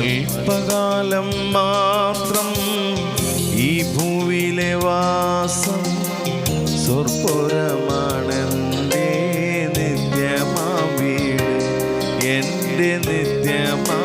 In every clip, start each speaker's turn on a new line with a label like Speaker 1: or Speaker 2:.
Speaker 1: അല്പകാലം മാത്രം ഈ ഭൂവിലെ വാസം സ്വർപ്പുരമാണെന്റെ നിത്യമാ വീട്. എന്റെ നിത്യമാ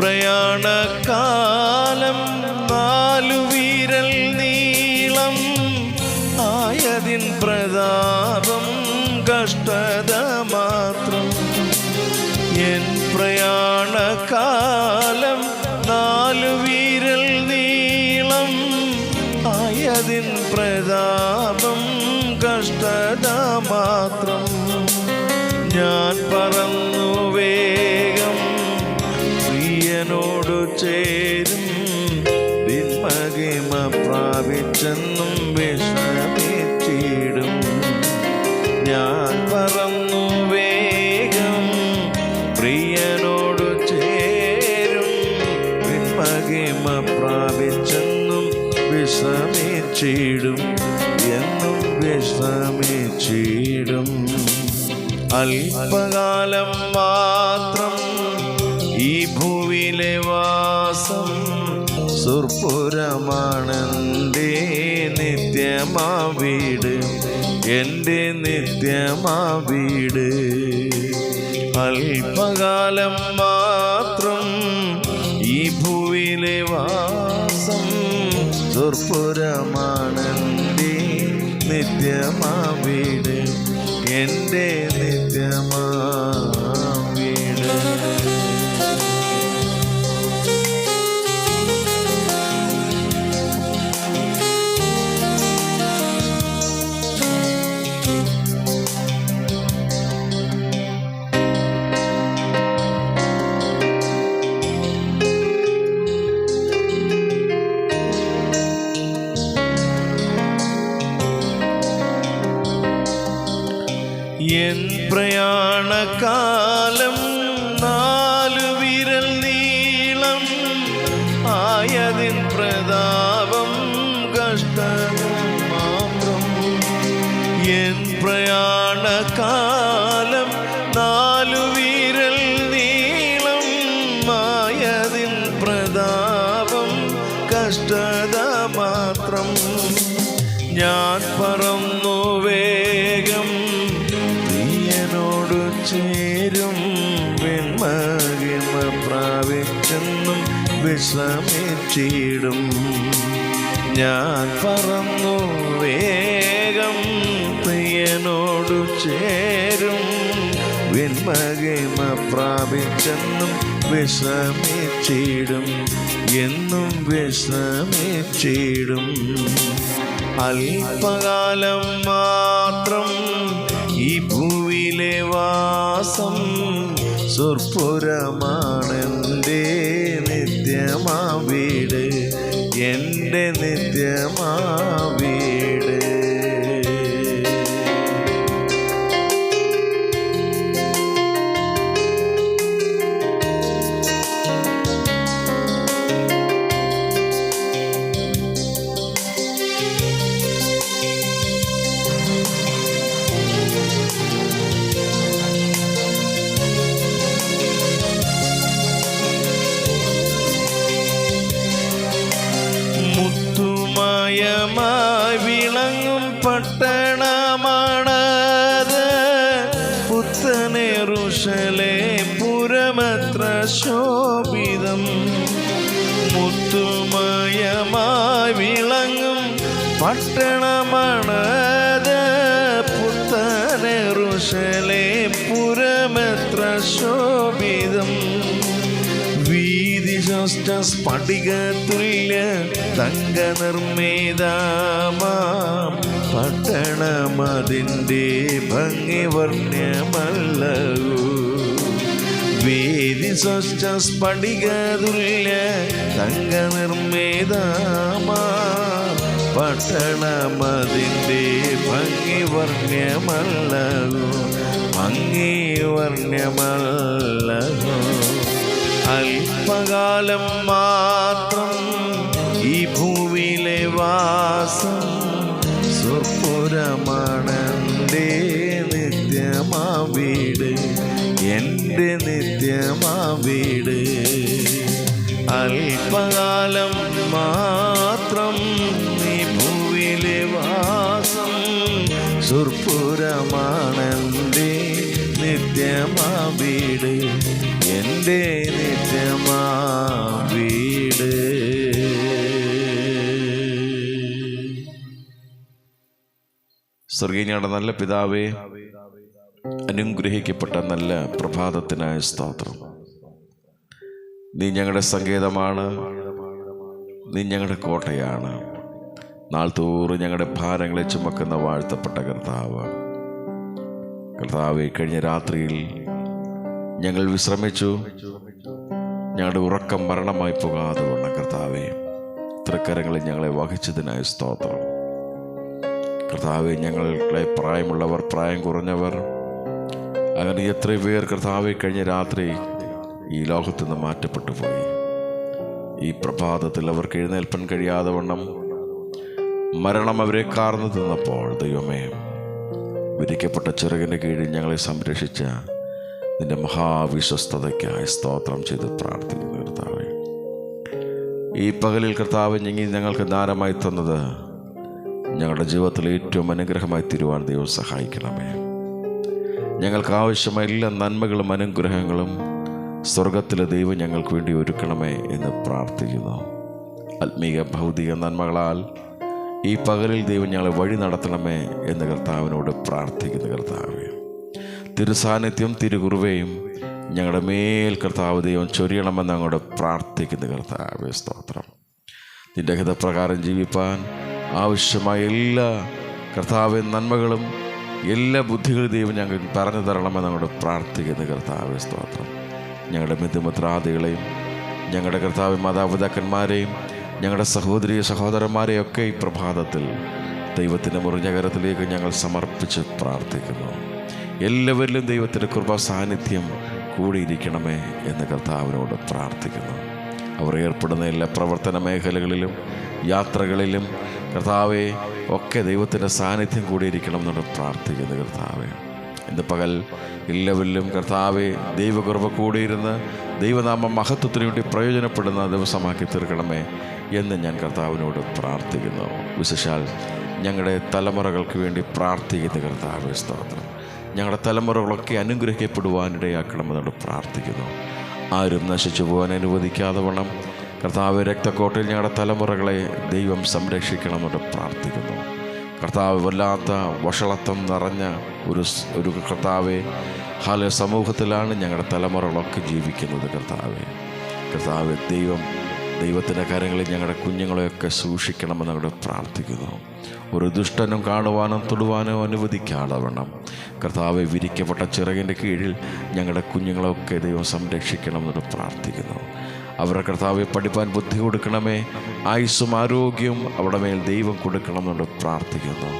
Speaker 1: പ്രയാണകാലം നാലു വീരൽ നീളം. ആയതിൻ പ്രതാപം കഷ്ടത മാത്രം. എൻ പ്രയാണകാലം നാലു വീരൽ നീളം. ആയതിൻ പ്രതാപം കഷ്ടത മാത്രം. ഞാൻ പറന്നു ചേരും വിമ പ്രാപിച്ചെന്നും വിഷമിച്ചിടും. ഞാൻ പറന്നു വേഗം പ്രിയനോടു ചേരും. വിമ പ്രാപിച്ചെന്നും വിഷമിച്ചിടും എന്നും വിഷമിച്ചിടും. അല്പകാലം മാത്രം ഈ ഭൂവിലെ വാസം സുർപ്പുരമാണെന്റെ നിത്യമാ വീട്? എന്റെ നിത്യമാ വീട്. അല്പകാലം മാത്രം ഈ ഭൂവിലെ വാസം സുർപ്പുരമാണെന്റെ നിത്യമാ വീട്? എന്റെ പ്രിയനോടു ചേരും വെൺമഹിമ പ്രാപിച്ചെന്നും വിശ്രമിച്ചിടും ഞാൻ പറന്നു വേഗം പ്രിയനോടു ചേരും വെൺമഹിമ പ്രാപിച്ചെന്നും വിശ്രമിച്ചിടും എന്നും വിശ്രമിച്ചിടും അല്പകാലം മാത്രം ഈ ഭൂവിലെ വാസം സുർപ്പുരമാണെന്റെ നിത്യമാ വീട്. എന്റെ നിത്യമാ പുത്തനെറുഷലെ പുരമത്ര ശോഭിതം. മുത്തുമയമായി വിളങ്ങും പട്ടണമാണത് സ്വസ്ഥ സ്ഫടിക തുല്യ തങ്ക നിർമ്മിതമാം പട്ടണമതിന്റെ ഭംഗി വർണമല്ലൂ വേദി സ്വസ്ഥ സ്ഫടിക തുല്യ തങ്ക നിർമ്മിതമാ പട്ടണമതിന്റെ ഭംഗി വർണമല്ലൂ ഭംഗി വർണ്യമല്ലൂ അല്പകാലം മാത്രം ഈ ഭൂവിലെ വാസം സ്വപുരമാണെന്റെ നിത്യമാ വീട്? എന്റെ നിത്യമാ വീട്. അല്പകാലം മാത്രം ഈ ഭൂവിലെ വാസം സുർപ്പുരമാണെന്റെ നിത്യമാ വീട്? എന്റെ സ്വർഗീയയുടെ നല്ല പിതാവേ അനുഗ്രഹിക്കപ്പെട്ട നല്ല പ്രഭാതത്തിനായ സ്തോത്രം. നീ ഞങ്ങളുടെ സങ്കേതമാണ് നീ ഞങ്ങളുടെ കോട്ടയാണ്. നാൾ തോറും ഞങ്ങളുടെ ഭാരങ്ങളെ ചുമക്കുന്ന വാഴ്ത്തപ്പെട്ട കർത്താവ്. കർത്താവ് കഴിഞ്ഞ രാത്രിയിൽ ഞങ്ങൾ വിശ്രമിച്ചു. ഞങ്ങളുടെ ഉറക്കം മരണമായി പോകാതെ കൊണ്ട കർത്താവെ തൃക്കരങ്ങളിൽ ഞങ്ങളെ വഹിച്ചതിനായ സ്തോത്രം. കർത്താവെ ഞങ്ങളെ പ്രായമുള്ളവർ പ്രായം കുറഞ്ഞവർ അങ്ങനെ എത്ര പേർ കർത്താവ് കഴിഞ്ഞ രാത്രി ഈ ലോകത്തു നിന്ന് മാറ്റപ്പെട്ടു പോയി. ഈ പ്രഭാതത്തിൽ അവർക്ക് എഴുന്നേൽപ്പാൻ കഴിയാതെ വണ്ണം മരണം അവരെ കാർന്നു തിന്നപ്പോൾ ദൈവമേ വിരിക്കപ്പെട്ട ചിറകിന്റെ കീഴിൽ ഞങ്ങളെ സംരക്ഷിച്ച നിന്റെ മഹാവിശ്വസ്തതയ്ക്കായി സ്തോത്രം ചെയ്ത് പ്രാർത്ഥിക്കുന്നു കർത്താവെ. ഈ പകലിൽ കർത്താവ് ഞങ്ങി ഞങ്ങൾക്ക് ദാനമായി തന്നത് ഞങ്ങളുടെ ജീവിതത്തിൽ ഏറ്റവും അനുഗ്രഹമായി തീരുവാൻ ദൈവം സഹായിക്കണമേ. ഞങ്ങൾക്ക് ആവശ്യമായ എല്ലാ നന്മകളും അനുഗ്രഹങ്ങളും സ്വർഗത്തിലെ ദൈവം ഞങ്ങൾക്ക് വേണ്ടി ഒരുക്കണമേ എന്ന് പ്രാർത്ഥിക്കുന്നു. ആത്മീക ഭൗതിക നന്മകളാൽ ഈ പകലിൽ ദൈവം ഞങ്ങളെ വഴി നടത്തണമേ എന്ന് കർത്താവിനോട് പ്രാർത്ഥിക്കുന്നു കർത്താവേ. തിരുസാന്നിധ്യം തിരുകുറുവയും ഞങ്ങളുടെ മേൽ കർത്താവ് ദൈവം ചൊരിയണമെന്ന് അങ്ങോട്ട് പ്രാർത്ഥിക്കുന്നു കർത്താവേ. സ്തോത്രം. നിന്റെ ഹിതപ്രകാരം ജീവിപ്പാൻ ആവശ്യമായ എല്ലാ കർത്താവ് നന്മകളും എല്ലാ ബുദ്ധികളും ദൈവം ഞങ്ങൾ പറഞ്ഞു തരണമെന്ന് ഞങ്ങളുടെ പ്രാർത്ഥിക്കുന്നു കർത്താവ് സ്തോത്രം. ഞങ്ങളുടെ മിഥുമിത്രാദികളെയും ഞങ്ങളുടെ കർത്താവ് മാതാപിതാക്കന്മാരെയും ഞങ്ങളുടെ സഹോദരി സഹോദരന്മാരെയും ഒക്കെ ഈ പ്രഭാതത്തിൽ ദൈവത്തിന്റെ മുറിഞ്ഞകരത്തിലേക്ക് ഞങ്ങൾ സമർപ്പിച്ച് പ്രാർത്ഥിക്കുന്നു. എല്ലാവരിലും ദൈവത്തിന്റെ കൃപ സാന്നിധ്യം കൂടിയിരിക്കണമേ എന്ന് കർത്താവിനോട് പ്രാർത്ഥിക്കുന്നു. അവർ ഏർപ്പെടുന്ന എല്ലാ പ്രവർത്തന മേഖലകളിലും യാത്രകളിലും കർത്താവെ ഒക്കെ ദൈവത്തിന്റെ സാന്നിധ്യം കൂടിയിരിക്കണം എന്ന് പ്രാർത്ഥിക്കുന്നു കർത്താവെ. ഇന്ന് പകൽ ഇല്ലവല്ലും കർത്താവെ ദൈവകൃപ കൂടിയിരുന്ന് ദൈവനാമ മഹത്വത്തിന് വേണ്ടി പ്രയോജനപ്പെടുന്ന ദിവസമാക്കി തീർക്കണമേ എന്ന് ഞാൻ കർത്താവിനോട് പ്രാർത്ഥിക്കുന്നു. വിശേഷാൽ ഞങ്ങളുടെ തലമുറകൾക്ക് വേണ്ടി പ്രാർത്ഥിക്കുന്ന കർത്താവ് സ്തോത്രം. ഞങ്ങളുടെ തലമുറകളൊക്കെ അനുഗ്രഹിക്കപ്പെടുവാനിടയാക്കണമെന്നോട് പ്രാർത്ഥിക്കുന്നു. ആരും നശിച്ചു പോകാൻ അനുവദിക്കാതെ വണ്ണം കർത്താവ് രക്തക്കോട്ടയിൽ ഞങ്ങളുടെ തലമുറകളെ ദൈവം സംരക്ഷിക്കണമെന്ന് പ്രാർത്ഥിക്കുന്നു. കർത്താവ് വല്ലാത്ത വഷളത്വം നിറഞ്ഞ ഒരു ഒരു കർത്താവെ ഹാല സമൂഹത്തിലാണ് ഞങ്ങളുടെ തലമുറകളൊക്കെ ജീവിക്കുന്നത് കർത്താവെ. കർത്താവ് ദൈവം ദൈവത്തിന്റെ കാര്യങ്ങളിൽ ഞങ്ങളുടെ കുഞ്ഞുങ്ങളെയൊക്കെ സൂക്ഷിക്കണമെന്ന് അവിടെ പ്രാർത്ഥിക്കുന്നു. ഒരു ദുഷ്ടനും കാണുവാനും തൊടുവാനോ അനുവദിക്കാതെ വേണം കർത്താവ് വിരിക്കപ്പെട്ട ചിറകിന്റെ കീഴിൽ ഞങ്ങളുടെ കുഞ്ഞുങ്ങളെയൊക്കെ ദൈവം സംരക്ഷിക്കണമെന്ന് പ്രാർത്ഥിക്കുന്നു. അവരുടെ കർത്താവെ പഠിപ്പാൻ ബുദ്ധി കൊടുക്കണമേ. ആയുസ്സും ആരോഗ്യവും അവിടെ മേൽ ദൈവം കൊടുക്കണമെന്നുണ്ട് പ്രാർത്ഥിക്കുന്നു.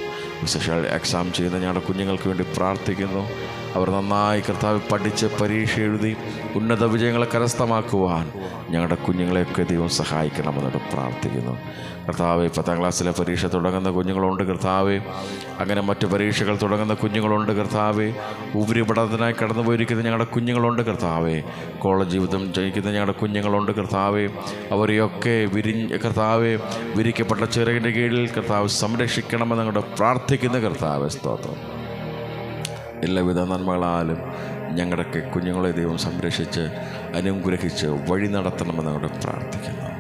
Speaker 1: വിശേഷ എക്സാം ചെയ്യുന്ന ഞങ്ങളുടെ കുഞ്ഞുങ്ങൾക്ക് വേണ്ടി പ്രാർത്ഥിക്കുന്നു. അവർ നന്നായി കർത്താവ് പഠിച്ച് പരീക്ഷ എഴുതി ഉന്നത വിജയങ്ങളെ കരസ്ഥമാക്കുവാൻ ഞങ്ങളുടെ കുഞ്ഞുങ്ങളെയൊക്കെ ദൈവം സഹായിക്കണമെന്നോട് പ്രാർത്ഥിക്കുന്നു. കർത്താവ് പത്താം ക്ലാസ്സിലെ പരീക്ഷ തുടങ്ങുന്ന കുഞ്ഞുങ്ങളുണ്ട് കർത്താവ്. അങ്ങനെ മറ്റ് പരീക്ഷകൾ തുടങ്ങുന്ന കുഞ്ഞുങ്ങളുണ്ട് കർത്താവ്. ഉപരിപഠനത്തിനായി കടന്നു പോയിരിക്കുന്ന ഞങ്ങളുടെ കുഞ്ഞുങ്ങളുണ്ട് കർത്താവെ. കോളേജ് ജീവിതം ജയിക്കുന്ന ഞങ്ങളുടെ കുഞ്ഞുങ്ങളുണ്ട് കർത്താവ്. അവരെയൊക്കെ വിരി കർത്താവ് വിരിക്കപ്പെട്ട ചിറകിന്റെ കീഴിൽ കർത്താവ് സംരക്ഷിക്കണമെന്ന് ഞങ്ങളുടെ പ്രാർത്ഥിക്കുന്ന കർത്താവ്. സ്തോത്രം. എല്ലാവിധ നന്മകളാലും ഞങ്ങളുടെയൊക്കെ കുഞ്ഞുങ്ങളെ ദൈവം സംരക്ഷിച്ച് അനുഗ്രഹിച്ച് വഴി നടത്തണമെന്ന് ഞങ്ങളുടെ പ്രാർത്ഥിക്കുന്നു.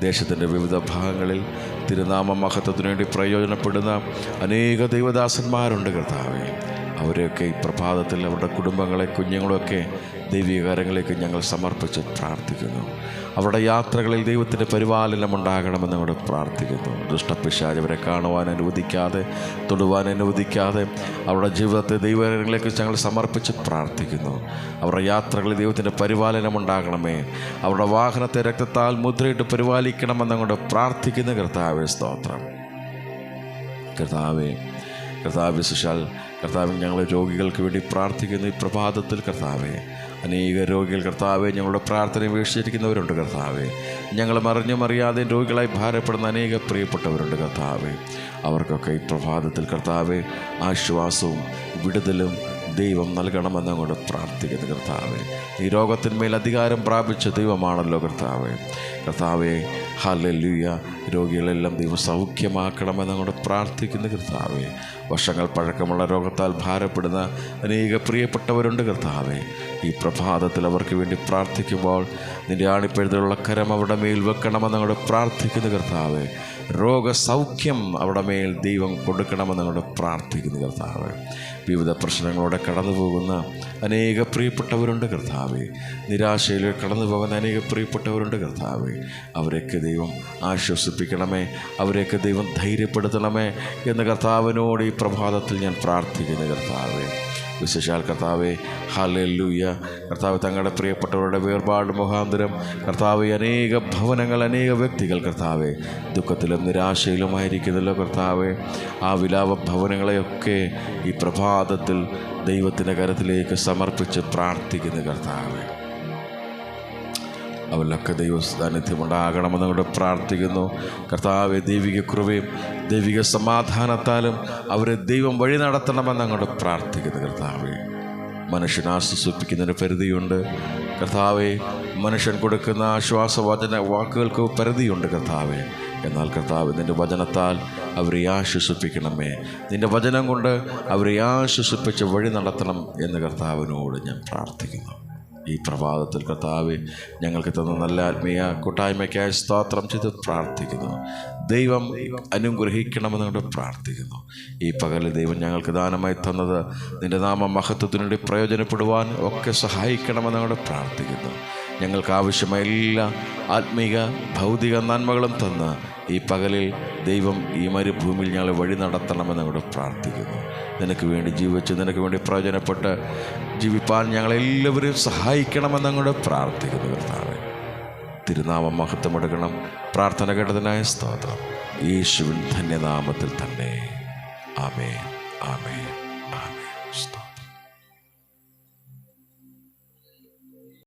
Speaker 1: ദേശത്തിന്റെ വിവിധ ഭാഗങ്ങളിൽ തിരുനാമ മഹത്വത്തിനു വേണ്ടി പ്രയോജനപ്പെടുന്ന അനേക ദൈവദാസന്മാരുണ്ട് കർത്താവെ. അവരെയൊക്കെ ഈ പ്രഭാതത്തിൽ അവരുടെ കുടുംബങ്ങളെ കുഞ്ഞുങ്ങളൊക്കെ ദൈവികരങ്ങളിലേക്ക് ഞങ്ങൾ സമർപ്പിച്ച് പ്രാർത്ഥിക്കുന്നു. അവരുടെ യാത്രകളിൽ ദൈവത്തിന്റെ പരിപാലനം ഉണ്ടാകണമെന്ന് അവിടെ പ്രാർത്ഥിക്കുന്നു. ദുഷ്ടപിശാജ് അവരെ കാണുവാൻ അനുവദിക്കാതെ തൊടുവാൻ അനുവദിക്കാതെ അവരുടെ ജീവിതത്തെ ദൈവങ്ങളിലേക്ക് ഞങ്ങൾ സമർപ്പിച്ച് പ്രാർത്ഥിക്കുന്നു. അവരുടെ യാത്രകളിൽ ദൈവത്തിന്റെ പരിപാലനം ഉണ്ടാകണമേ. അവരുടെ വാഹനത്തെ രക്തത്താൽ മുദ്രയിട്ട് പരിപാലിക്കണമെന്ന് അങ്ങോട്ട് പ്രാർത്ഥിക്കുന്ന. കർത്താവെ സ്തോത്രം. കർത്താവേ കർത്താവ് സുശാൽ കർത്താവ് ഞങ്ങൾ രോഗികൾക്ക് വേണ്ടി പ്രാർത്ഥിക്കുന്നു. ഈ പ്രഭാതത്തിൽ കർത്താവെ അനേക രോഗികൾ കർത്താവെ ഞങ്ങളുടെ പ്രാർത്ഥന വീക്ഷിച്ചിരിക്കുന്നവരുണ്ട് കർത്താവെ. ഞങ്ങൾ മറിഞ്ഞും അറിയാതെ രോഗികളായി ഭാരപ്പെടുന്ന അനേക പ്രിയപ്പെട്ടവരുണ്ട് കർത്താവെ. അവർക്കൊക്കെ ഈ പ്രഭാതത്തിൽ കർത്താവെ ആശ്വാസവും വിടുതലും ദൈവം നൽകണമെന്ന് അങ്ങോട്ട് പ്രാർത്ഥിക്കുന്നു കർത്താവെ. ഈ രോഗത്തിന്മേൽ അധികാരം പ്രാപിച്ച ദൈവമാണല്ലോ കർത്താവെ. കർത്താവെ ഹല്ലേലൂയ. രോഗികളെല്ലാം ദൈവം സൗഖ്യമാക്കണമെന്ന് അങ്ങോട്ട് പ്രാർത്ഥിക്കുന്ന കർത്താവേ. വർഷങ്ങൾ പഴക്കമുള്ള രോഗത്താൽ ഭാരപ്പെടുന്ന അനേക പ്രിയപ്പെട്ടവരുണ്ട് കർത്താവേ. ഈ പ്രഭാതത്തിൽ അവർക്ക് വേണ്ടി പ്രാർത്ഥിക്കുമ്പോൾ നിന്റെ ആണിപ്പഴുതുള്ള കരം അവരുടെ മേൽ വെക്കണമെന്ന് അങ്ങോട്ട് പ്രാർത്ഥിക്കുന്ന കർത്താവേ. രോഗസൗഖ്യം അവിടെ മേൽ ദൈവം കൊടുക്കണമെന്ന് അങ്ങോട്ട് പ്രാർത്ഥിക്കുന്ന കർത്താവ്. വിവിധ പ്രശ്നങ്ങളോടെ കടന്നു പോകുന്ന അനേക പ്രിയപ്പെട്ടവരുണ്ട് കർത്താവ്. നിരാശയിൽ കടന്നു പോകുന്ന അനേക പ്രിയപ്പെട്ടവരുണ്ട് കർത്താവ്. അവരെയൊക്കെ ദൈവം ആശ്വസിപ്പിക്കണമേ. അവരെയൊക്കെ ദൈവം ധൈര്യപ്പെടുത്തണമേ എന്ന് കർത്താവിനോട് ഈ പ്രഭാതത്തിൽ ഞാൻ പ്രാർത്ഥിക്കുന്നു കർത്താവേ. വിശേഷാൽ കർത്താവെ ഹാലൂയ കർത്താവ് തങ്ങളുടെ പ്രിയപ്പെട്ടവരുടെ വേർപാട് മുഖാന്തരം കർത്താവ് അനേക ഭവനങ്ങൾ അനേക വ്യക്തികൾ കർത്താവെ ദുഃഖത്തിലും നിരാശയിലുമായിരിക്കുന്നല്ലോ കർത്താവെ. ആ വിലാപ ഭവനങ്ങളെയൊക്കെ ഈ പ്രഭാതത്തിൽ ദൈവത്തിന്റെ കരത്തിലേക്ക് സമർപ്പിച്ച് പ്രാർത്ഥിക്കുന്നു കർത്താവെ. അവരിലൊക്കെ ദൈവ സാന്നിധ്യം ഉണ്ടാകണമെന്ന് പ്രാർത്ഥിക്കുന്നു. കർത്താവ് ദൈവിക കൃപയും ദൈവിക സമാധാനത്താലും അവരെ ദൈവം വഴി നടത്തണമെന്ന് അങ്ങോട്ട് പ്രാർത്ഥിക്കുന്നു കർത്താവെ. മനുഷ്യനെ ആശ്വസിപ്പിക്കുന്നതിന് പരിധിയുണ്ട്. കർത്താവെ മനുഷ്യൻ കൊടുക്കുന്ന ആശ്വാസവചന വാക്കുകൾക്ക് പരിധിയുണ്ട് കർത്താവെ. എന്നാൽ കർത്താവ് നിന്റെ വചനത്താൽ അവരെ ആശ്വസിപ്പിക്കണമേ. നിന്റെ വചനം കൊണ്ട് അവരെ ആശ്വസിപ്പിച്ച് വഴി നടത്തണം എന്ന് കർത്താവിനോട് ഞാൻ പ്രാർത്ഥിക്കുന്നു. ഈ പ്രഭാതത്തിൽ കർത്താവ് ഞങ്ങൾക്ക് തന്ന നല്ല ആത്മീയ കൂട്ടായ്മയ്ക്കായി സ്തോത്രം ചെയ്ത് പ്രാർത്ഥിക്കുന്നു. ദൈവം അനുഗ്രഹിക്കണമെന്ന് കൊണ്ട് പ്രാർത്ഥിക്കുന്നു. ഈ പകലിൽ ദൈവം ഞങ്ങൾക്ക് ദാനമായി തന്നത് നിന്റെ നാമ മഹത്വത്തിനുവേണ്ടി പ്രയോജനപ്പെടുവാൻ ഒക്കെ സഹായിക്കണമെന്ന് കൊണ്ട് പ്രാർത്ഥിക്കുന്നു. ഞങ്ങൾക്ക് ആവശ്യമായ എല്ലാ ആത്മീക ഭൗതിക നന്മകളും തന്ന് ഈ പകലിൽ ദൈവം ഈ മരുഭൂമിയിൽ ഞങ്ങളെ വഴി നടത്തണമെന്ന് ഇവിടെ പ്രാർത്ഥിക്കുന്നു. നിനക്ക് വേണ്ടി ജീവിച്ച് നിനക്ക് വേണ്ടി പ്രയോജനപ്പെട്ട് ജീവിപ്പാൻ ഞങ്ങളെല്ലാവരെയും സഹായിക്കണമെന്ന് അങ്ങോട്ട് പ്രാർത്ഥിക്കുന്നു കർത്താവെ. തിരുനാമം മഹത്വമെടുക്കണം പ്രാർത്ഥന കേട്ടതിനായ സ്തോത്രം. യേശുവിൻ ധന്യനാമത്തിൽ തന്നെ. ആമേ ആമേ